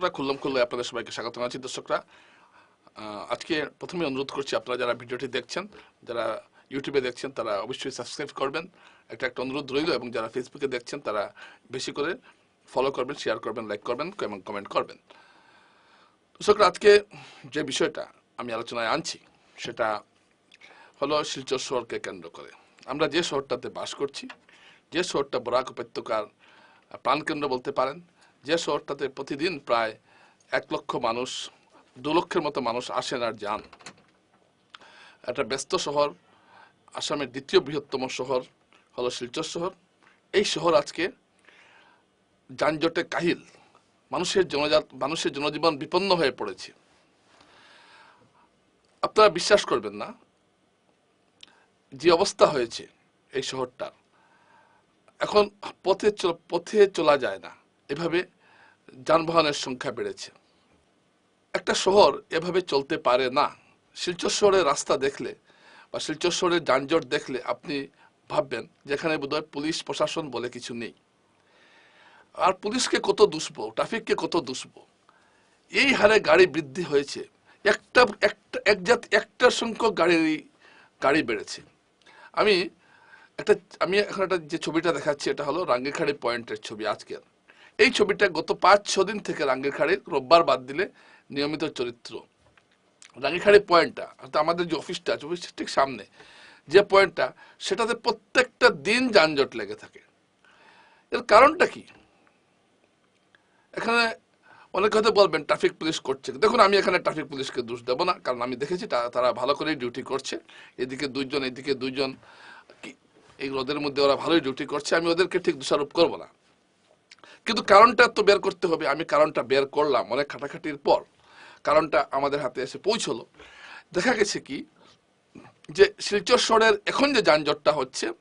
দর্শকরা, খুল্লম খুল্লে আপনাদের সবাইকে স্বাগত জানাচ্ছি দর্শকরা। আজকে প্রথমে অনুরোধ করছি আপনারা যারা ভিডিওটি দেখছেন, যারা ইউটিউবে দেখছেন, তারা অবশ্যই সাবস্ক্রাইব করবেন। একটা একটা অনুরোধ রইল এবং যারা ফেসবুকে দেখছেন, তারা বেশি করে ফলো করবেন শেয়ার করবেন লাইক করবেন, এবং কমেন্ট করবেন। দর্শকরা, আজকে যে বিষয়টা আমি আলোচনায় আনছি, সেটা হলো শিলচর শহরকে কেন্দ্র করে। আমরা যে শহরটাতে বাস করছি, যে শহরটা বরাক উপত্যকার প্রাণকেন্দ্র বলতে পারেন যে শহরটাতে প্রতিদিন প্রায় এক লক্ষ মানুষ, দু লক্ষের মতো মানুষ আসেন আর যান। একটা ব্যস্ত শহর, আসামের দ্বিতীয় বৃহত্তম শহর হলো শিলচর শহর। এই শহর আজকে যানজটে কাহিল। মানুষের জনজাত, মানুষের জনজীবন বিপন্ন হয়ে পড়েছে। আপনারা বিশ্বাস করবেন না, যে অবস্থা হয়েছে এই শহরটার। এখন পথে পথে চলা যায় না। এভাবে যানবাহনের সংখ্যা বেড়েছে। একটা শহর এভাবে চলতে পারে না। শিলচর শহরের রাস্তা দেখলে বা শিলচর শহরের যানজট দেখলে আপনি ভাববেন, যেখানে বোধহয় পুলিশ, প্রশাসন বলে কিছু নেই। আর পুলিশকে কত দুষবো, ট্রাফিককে কত দুষবো। এই হারে গাড়ি বৃদ্ধি হয়েছে। একটা একটা, এক জাত, একটা সংখ্যক গাড়ির, গাড়ি বেড়েছে। আমি একটা, আমি এখন একটা যে ছবিটা দেখাচ্ছি, এটা হলো রাঙ্গিরখাড়ি পয়েন্টের ছবি আজকের। এই ছবিটা গত পাঁচ, ছ দিন থেকে রাঙ্গিরখাড়ির রোববার বাদ দিলে নিয়মিত চরিত্র। রাঙ্গিরখাড়ি পয়েন্টটা, অর্থাৎ আমাদের যে অফিসটা আছে, অফিসের ঠিক সামনে, যে পয়েন্টটা, সেটাতে প্রত্যেকটা দিন যানজট লেগে থাকে। এর কারণটা কি? এখানে অনেক হয়তো বলবেন, ট্রাফিক পুলিশ করছে। দেখুন, আমি এখানে ট্রাফিক পুলিশকে দোষ দেবো না, কারণ আমি দেখেছি তারা ভালো করেই ডিউটি করছে। এদিকে দুইজন এদিকে দুইজন এই রোদের মধ্যে ওরা ভালোই ডিউটি করছে, আমি ওদেরকে ঠিক দোষারোপ করব না। কিন্তু কারণটা তো বের করতে হবে। আমি কারণটা বের করলাম অনেক খাটাখাটির পর। কারণটা আমাদের হাতে এসে পৌঁছলো। দেখা গেছে কি, যে শিলচর শহরের এখন যে যানজটটা হচ্ছে,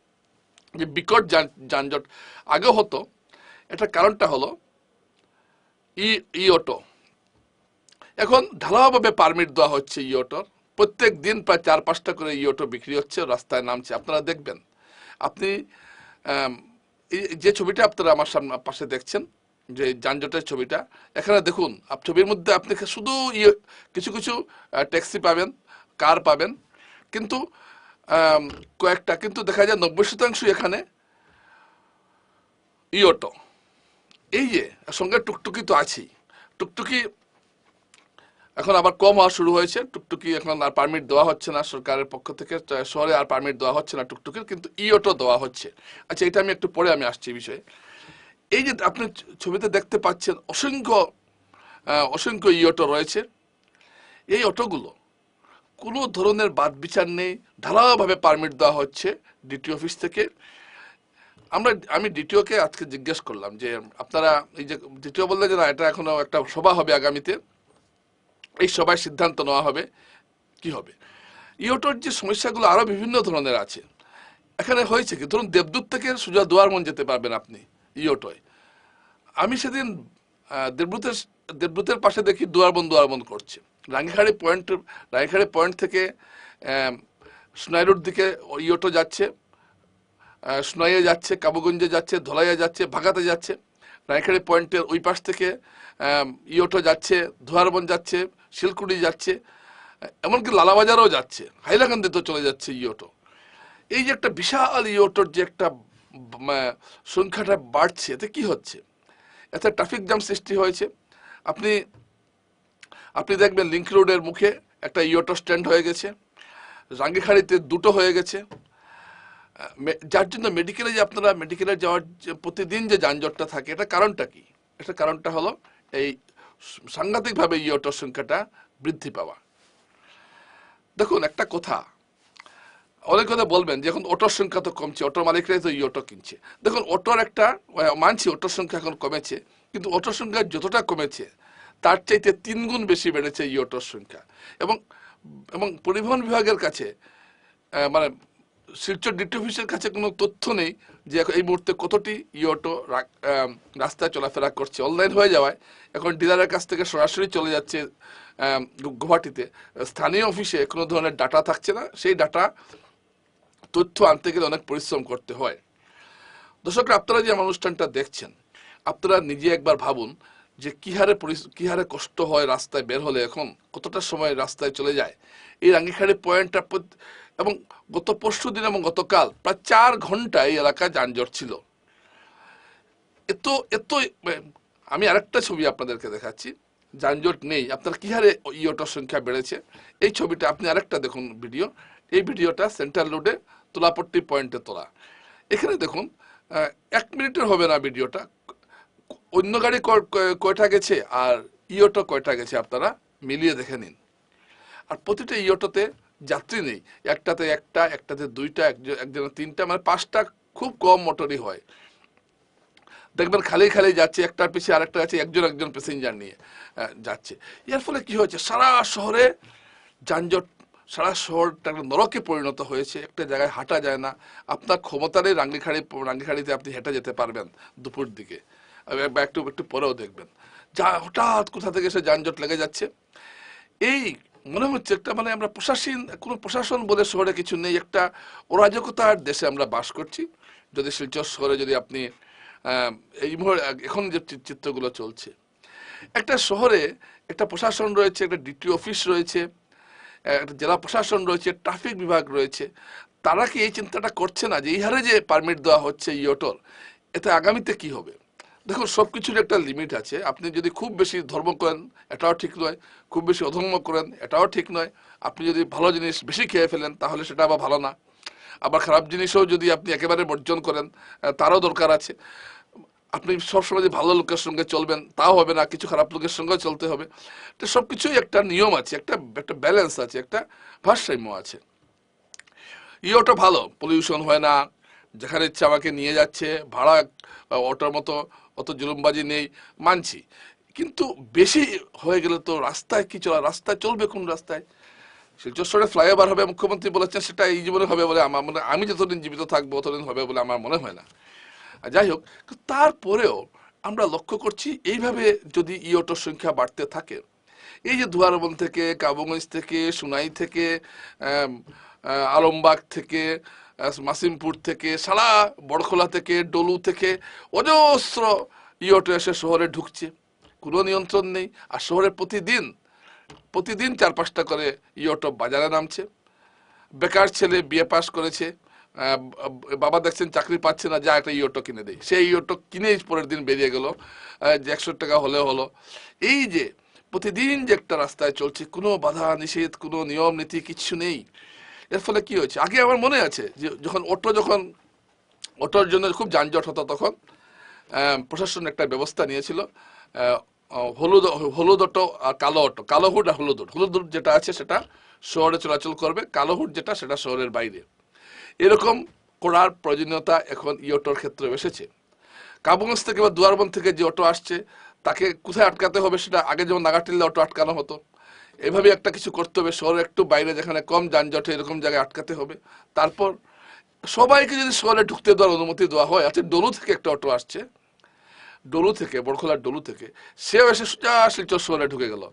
যে বিকট যান- যানজট আগে হতো, এটা কারণটা হলো ই ই অটো এখন ঢালাওভাবে পারমিট দেওয়া হচ্ছে ই অটোর প্রত্যেক দিন প্রায় চার, পাঁচটা করে ই অটো বিক্রি হচ্ছে, রাস্তায় নামছে। আপনারা দেখবেন, আপনি যে ছবিটা আপনারা আমার সামনে, পাশে দেখছেন, যে যানজটের ছবিটা, এখানে দেখুন ছবির মধ্যে আপনি শুধু ইয়ে কিছু কিছু ট্যাক্সি পাবেন, কার পাবেন, কিন্তু কয়েকটা, কিন্তু দেখা যায় নব্বই শতাংশ এখানে ই অটো। এই যে, সঙ্গে টুকটুকি তো আছেই। টুকটুকি এখন আবার কম হওয়া শুরু হয়েছে। টুকটুকি এখন আর পারমিট দেওয়া হচ্ছে না সরকারের পক্ষ থেকে। শহরে আর পারমিট দেওয়া হচ্ছে না টুকটুকির, কিন্তু ই অটো দেওয়া হচ্ছে। আচ্ছা এটা আমি একটু পরে আমি আসছি বিষয়ে। এই যে আপনি ছবিতে দেখতে পাচ্ছেন অসংখ্য অসংখ্য ই অটো রয়েছে। এই অটোগুলো কোনো ধরনের বাদ বিচার নেই। ঢালাওভাবে পারমিট দেওয়া হচ্ছে ডিটি অফিস থেকে। আমরা, আমি ডিটিওকে আজকে জিজ্ঞেস করলাম যে, আপনারা এই যে ডিটিও বললে যে না, এটা এখনও একটা সভা হবে আগামীতে। এই সবাই সিদ্ধান্ত নেওয়া হবে। কি হবে? ইওটোর যে সমস্যাগুলো আরও বিভিন্ন ধরনের আছে। এখানে হয়েছে কি? ধরুন দেবদূত থেকে সোজা দুয়ারমন যেতে পারবেন আপনি ইওটোয় আমি সেদিন দেবদূতের দেবদূতের পাশে দেখি দুয়ারবন দুয়ারবন করছে। রাঙ্গিখাড়ি পয়েন্ট রাঙ্গিখাড়ি পয়েন্ট থেকে আহ, সোনাইরোড দিকে ইওটো যাচ্ছে সোনাইয়ে যাচ্ছে কাবুগঞ্জে যাচ্ছে ধলাইয়া যাচ্ছে ভাগাতে যাচ্ছে। রায়খাড়ি পয়েন্টের ওই পাশ থেকে ইয়োটো যাচ্ছে ধোয়ারবন যাচ্ছে শিলকুড়ি যাচ্ছে, এমনকি লালাবাজারও যাচ্ছে হাইলাকান্দি তো চলে যাচ্ছে ইওটো এই যে একটা বিশাল ইওটোর যে একটা সংখ্যাটা বাড়ছে, এতে কি হচ্ছে? এতে ট্রাফিক জ্যাম সৃষ্টি হয়েছে। আপনি আপনি দেখবেন লিঙ্ক রোডের মুখে একটা ইওটো স্ট্যান্ড হয়ে গেছে, রাঙ্গিখাড়িতে দুটো হয়ে গেছে। যার জন্য মেডিকেলে যে আপনারা মেডিকেলে যাওয়ার প্রতিদিন যে যানজটটা থাকে এটা কারণটা কি? এটা কারণটা হলো এই সাংঘাতিকভাবে এই অটোর সংখ্যাটা বৃদ্ধি পাওয়া। দেখুন, একটা কথা। অনেক কথা বলবেন যে, এখন অটোর সংখ্যা তো কমছে অটোর মালিকরাই তো এই অটো কিনছে। দেখুন, অটোর একটা মানছি অটোর সংখ্যা এখন কমেছে, কিন্তু অটোর সংখ্যা যতটা কমেছে, তার চাইতে তিন গুণ বেশি বেড়েছে এই অটোর সংখ্যা। এবং এবং পরিবহন বিভাগের কাছে মানে শিলচর ডিটি অফিসের কাছে কোনো তথ্য নেই যে এখন এই মুহূর্তে কতটি ই অটো রাস্তায় চলাফেরা করছে। অনলাইন হয়ে যাওয়ায় এখন ডিলারের কাছ থেকে সরাসরি চলে যাচ্ছে গুয়াহাটিতে স্থানীয় অফিসে কোনো ধরনের ডাটা থাকছে না। সেই ডাটা তথ্য আনতে গেলে অনেক পরিশ্রম করতে হয়। দর্শকরা, আপনারা যে আমার অনুষ্ঠানটা দেখছেন, আপনারা নিজে একবার ভাবুন যে কী হারে কি হারে কষ্ট হয় রাস্তায় বের হলে এখন, কতটা সময় রাস্তায় চলে যায়। এই রাঙ্গিখাড়ি পয়েন্টটা এবং গত পরশু দিন এবং গতকাল প্রায় চার ঘণ্টা এই এলাকায় যানজট ছিল। এত এত আমি আরেকটা ছবি আপনাদেরকে দেখাচ্ছি। যানজট নেই। আপনার কি হারে ইয়োটার সংখ্যা বেড়েছে? এই ছবিটা, আপনি আরেকটা দেখুন ভিডিও। এই ভিডিওটা সেন্ট্রাল রোডে তোলাপট্টি পয়েন্টে তোলা। এখানে দেখুন এক মিনিটের হবে না ভিডিওটা। অন্য গাড়ি কয়টা গেছে? আর ইয়োটো কয়টা গেছে? আপনারা মিলিয়ে দেখে নিন। আর প্রতিটা ইয়োটোতে যাত্রী নেই। একটাতে একটা, একটাতে দুইটা একজন- একজনের তিনটা মানে পাঁচটা খুব কম মোটরই হয়। দেখবেন খালি খালি যাচ্ছে, একটার পিছিয়ে আরেকটা যাচ্ছে, একজন একজন প্যাসেঞ্জার নিয়ে যাচ্ছে। এর ফলে কি হয়েছে? সারা শহরে যানজট, সারা শহরটা একটা নরকে পরিণত হয়েছে। একটা জায়গায় হাঁটা যায় না। আপনার ক্ষমতারই রাঙ্গিখাড়ি, রাঙ্গিখাড়িতে আপনি হেঁটে যেতে পারবেন দুপুর দিকে। বা একটু একটু পরেও দেখবেন। যা হঠাৎ কোথা থেকে এসে যানজট লেগে যাচ্ছে? এই মনে হচ্ছে একটা মানে আমরা প্রশাসন, কোনো প্রশাসন বলে শহরে কিছু নেই, একটা অরাজকতার দেশে আমরা বাস করছি। যদি শিলচর শহরে যদি আপনি এই মুহূর্তে এখন যে চিত্রগুলো চলছে। একটা শহরে একটা প্রশাসন রয়েছে, একটা ডিটি অফিস রয়েছে, একটা জেলা প্রশাসন রয়েছে, ট্রাফিক বিভাগ রয়েছে। তারা কি এই চিন্তাটা করছে না যে এই হারে যে পারমিট দেওয়া হচ্ছে এই অটোর, এতে আগামীতে কি হবে? দেখুন সব কিছুর একটা লিমিট আছে। আপনি যদি খুব বেশি ধর্ম করেন, এটাও ঠিক নয়। খুব বেশি অধর্ম করেন, এটাও ঠিক নয়। আপনি যদি ভালো জিনিস বেশি খেয়ে ফেলেন, তাহলে সেটা আবার ভালো না। আবার খারাপ জিনিসও যদি আপনি একেবারে বর্জন করেন তারও দরকার আছে। আপনি সবসময় যে ভালো লোকের সঙ্গে চলবেন, তাও হবে না। কিছু খারাপ লোকের সঙ্গেও চলতে হবে। তো সব কিছুই একটা নিয়ম আছে, একটা একটা ব্যালেন্স আছে, একটা ভারসাম্য আছে। ইওটা ভালো পলিউশন হয় না যেখানে ইচ্ছে আমাকে নিয়ে যাচ্ছে, ভাড়া অটোর মতো অত জুলুমবাজি নেই, মানছি। কিন্তু বেশি হয়ে গেলে তো রাস্তায় কি চলা, রাস্তায় চলবে কোন রাস্তায়? শিলচর শহরে ফ্লাইওভার হবে, মুখ্যমন্ত্রী বলেছেন সেটা এই জীবনে হবে বলে আমার মনে, আমি যতদিন জীবিত থাকব, ততদিন হবে বলে আমার মনে হয় না। যাই হোক, তারপরেও আমরা লক্ষ্য করছি, এইভাবে যদি ই অটোর সংখ্যা বাড়তে থাকে, এই যে দুয়ারবন থেকে, কাবুগঞ্জ থেকে, সুনাই থেকে আলমবাগ থেকে মাসিমপুর থেকে সারা বড়খোলা থেকে, ডলু থেকে অজস্র ইওটো এসে শহরে ঢুকছে। কোনো নিয়ন্ত্রণ নেই। আর শহরে প্রতিদিন প্রতিদিন চার পাঁচটা করে ইওটো বাজারে নামছে। বেকার ছেলে বিয়ে পাস করেছে। বাবা দেখছেন চাকরি পাচ্ছে না, যা একটা ইওটো কিনে দেয় সেই ইওটো কিনেই পরের দিন বেরিয়ে গেল। যে একশো টাকা হলে হলো। এই যে প্রতিদিন যে একটা রাস্তায় চলছে, কোনো বাধা নিষেধ, কোনো নিয়ম নীতি কিচ্ছু নেই। এর ফলে কি হয়েছে? আগে আমার মনে আছে যে যখন অটো যখন, অটোর জন্য খুব যানজট হতো তখন প্রশাসন একটা ব্যবস্থা নিয়েছিল হলুদ হলুদ অটো আর কালো অটো, কালো হুড আর হলুদ হুড। হলুদ হুড যেটা আছে সেটা শহরে চলাচল করবে, কালো হুড যেটা সেটা শহরের বাইরে। এরকম করার প্রয়োজনীয়তা এখন ই অটোর ক্ষেত্রে এসেছে। কাবুগঞ্জ থেকে বা দুয়ারবন থেকে যে অটো আসছে, তাকে কোথায় আটকাতে হবে সেটা আগে যেমন নাগাটিল্লা অটো আটকানো হতো এভাবে একটা কিছু করতে হবে শহরের একটু বাইরে যেখানে কম যানজটে, এরকম জায়গায় আটকাতে হবে। তারপর সবাইকে যদি শহরে ঢুকতে দেওয়ার অনুমতি দেওয়া হয় আচ্ছা ডলু থেকে একটা অটো আসছে, ডলু থেকে, বড়খোলার ডলু থেকে, সেও এসে সোজা শিলচর শহরে ঢুকে গেল।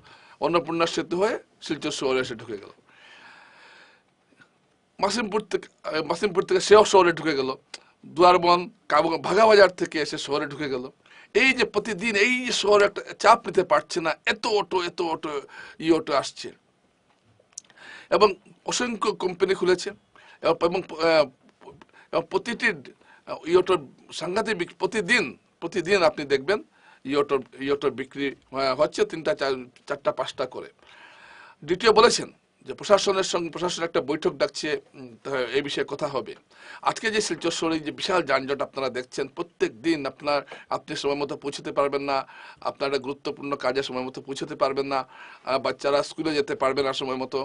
অন্নপূর্ণা সেতু হয়ে শিলচর শহরে এসে ঢুকে গেল। মাসিমপুর থেকে মাসিমপুর থেকে সেও শহরে ঢুকে গেল। দুয়ারবন কাবু ভাগাবাজার থেকে এসে শহরে ঢুকে গেল। এই যে প্রতিদিন এই শহরে একটা চাপ নিতে পারছে না, এত অটো এত অটো ই অটো আসছে। এবং অসংখ্য কোম্পানি খুলেছে, এবং প্রতিটি ইয়োটোর সাংঘাতিক প্রতিদিন প্রতিদিন আপনি দেখবেন ইয়োটোর ইয়োটোর বিক্রি হচ্ছে তিনটা, চার- চারটা, পাঁচটা করে। দ্বিতীয় বলেছেন যে প্রশাসনের সঙ্গে প্রশাসন একটা বৈঠক ডাকছে এই বিষয়ে কথা হবে। আজকে যে শিলচর শহরে যে বিশাল যানজট আপনারা দেখছেন, প্রত্যেক দিন আপনার, আপনি সময় মতো পৌঁছতে পারবেন না, আপনারা গুরুত্বপূর্ণ কাজে সময় মতো পৌঁছতে পারবেন না বাচ্চারা স্কুলে যেতে পারবে না সময় মতো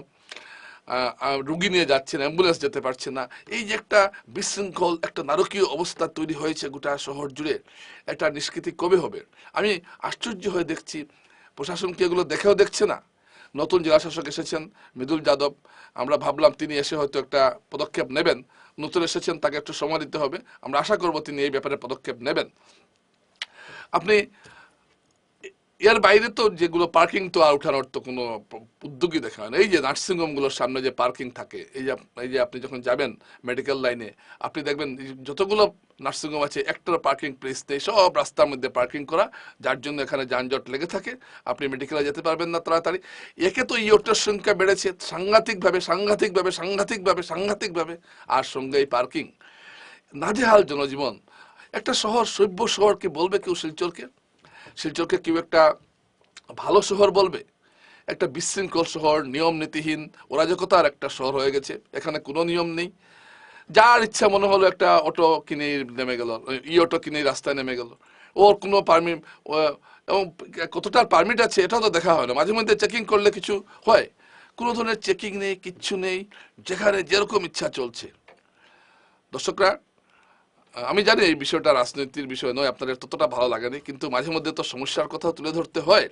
রুগী নিয়ে যাচ্ছেন, অ্যাম্বুলেন্স যেতে পারছে না। এই যে একটা বিশৃঙ্খল, একটা নারকীয় অবস্থা তৈরি হয়েছে গোটা শহর জুড়ে একটা নিষ্কৃতি কবে হবে? আমি আশ্চর্য হয়ে দেখছি, প্রশাসন কি এগুলো দেখেও দেখছে না? নতুন জেলা শাসক এসেছেন, মৃদুল যাদব। আমরা ভাবলাম তিনি এসে হয়তো একটা পদক্ষেপ নেবেন। নতুন এসেছেন, তাকে একটু সময় দিতে হবে। আমরা আশা করব তিনি এই ব্যাপারে পদক্ষেপ নেবেন। আপনি এর বাইরে তো যেগুলো পার্কিং তো আর উঠানোর তো কোনো উদ্যোগই দেখা হয় না। এই যে নার্সিংহোমগুলোর সামনে যে পার্কিং থাকে, এই যে এই যে আপনি যখন যাবেন মেডিকেল লাইনে আপনি দেখবেন যতগুলো নার্সিংহোম আছে একটার পার্কিং প্লেস নেই, সব রাস্তার মধ্যে পার্কিং করা, যার জন্য এখানে যানজট লেগে থাকে। আপনি মেডিকেলে যেতে পারবেন না তাড়াতাড়ি। একে তো ইয়োটের সংখ্যা বেড়েছে, সাংঘাতিকভাবে সাংঘাতিকভাবে সাংঘাতিকভাবে সাংঘাতিকভাবে, আর সঙ্গে এই পার্কিং নাজেহাল জনজীবন। একটা শহর, সভ্য শহরকে বলবে কেউ শিলচরকে? শিলচরকে কেউ একটা ভালো শহর বলবে, একটা বিশৃঙ্খল শহর, নিয়ম নীতিহীন, অরাজকতার একটা শহর হয়ে গেছে, এখানে কোনো নিয়ম নেই। যার ইচ্ছা মনে হলো একটা অটো কিনে নেমে গেল, ই অটো কিনে রাস্তায় নেমে গেল। ওর কোনো পারমিট এবং কতটার পারমিট আছে এটাও তো দেখা হয় না। মাঝে মধ্যে চেকিং করলে কিছু হয়। কোনো ধরনের চেকিং নেই, কিচ্ছু নেই। যেখানে যেরকম ইচ্ছা চলছে। দর্শকরা আমি জানি এই বিষয়টা রাজনীতির বিষয় নয়, আপনাদের ততটা ভালো লাগেনি, কিন্তু মাঝে মধ্যে তো সমস্যার কথা তুলে ধরতে হয়।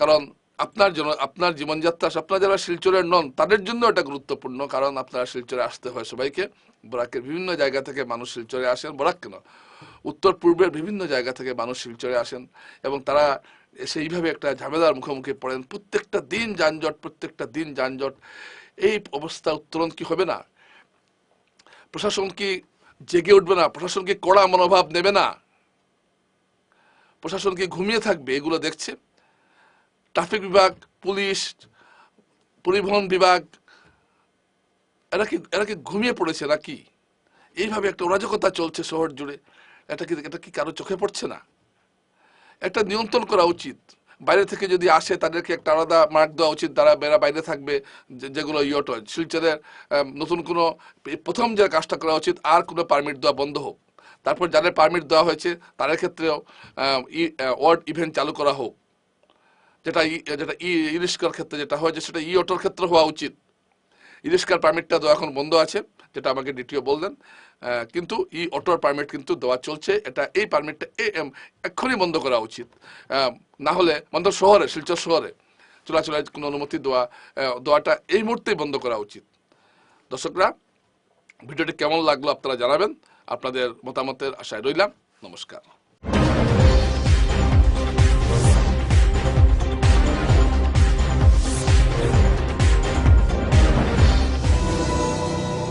কারণ আপনার জন্য আপনার জীবনযাত্রা, আপনারা যারা শিলচরের নন, তাদের জন্য এটা গুরুত্বপূর্ণ, কারণ আপনারা শিলচরে আসতে হয় সবাইকে। বরাকের বিভিন্ন জায়গা থেকে মানুষ শিলচরে আসেন, বরাক কেন? উত্তর পূর্বের বিভিন্ন জায়গা থেকে মানুষ শিলচরে আসেন, এবং তারা সেইভাবে একটা ঝামেলার মুখোমুখি পড়েন। প্রত্যেকটা দিন যানজট, প্রত্যেকটা দিন যানজট, এই অবস্থা উত্তরণ কি হবে না? প্রশাসন কি জেগে উঠবে না প্রশাসন কি কড়া মনোভাব নেবে না। প্রশাসন কি ঘুমিয়ে থাকবে, এগুলো দেখছে। ট্রাফিক বিভাগ, পুলিশ, পরিবহন বিভাগ, এরা কি এরা কি ঘুমিয়ে পড়েছে নাকি? এইভাবে একটা অরাজকতা চলছে শহর জুড়ে। এটা কি এটা কি কারও চোখে পড়ছে না? একটা নিয়ন্ত্রণ করা উচিত। বাইরে থেকে যদি আসে, তাদেরকে একটা আলাদা মার্ক দেওয়া উচিত। তারা বেড়া বাইরে থাকবে যেগুলো ইয়ট শিলচরের নতুন কোনো প্রথম যে কাজটা করা উচিত, আর কোনো পারমিট দেওয়া বন্ধ হোক। তারপর যাদের পারমিট দেওয়া হয়েছে, তাদের ক্ষেত্রেও ওয়ার্ড ইভেন্ট চালু করা হোক। যেটা যেটা ই ইরিস্কার ক্ষেত্রে যেটা হয়েছে, সেটা ই অটোর ক্ষেত্রে হওয়া উচিত। ইরিস্কার পারমিটটা দেওয়া এখন বন্ধ আছে, যেটা আমাকে ডিটিও বললেন। কিন্তু ই অটোর পারমিট কিন্তু দেওয়া চলছে। এটা এই পারমিটটা এক্ষুনি বন্ধ করা উচিত। না হলে বন্ধ শহরে, শিলচর শহরে চলাচলের কোনো অনুমতি দেওয়া দেওয়াটা এই মুহূর্তেই বন্ধ করা উচিত। দর্শকরা, ভিডিওটি কেমন লাগল আপনারা জানাবেন। আপনাদের মতামতের আশায় রইলাম। নমস্কার।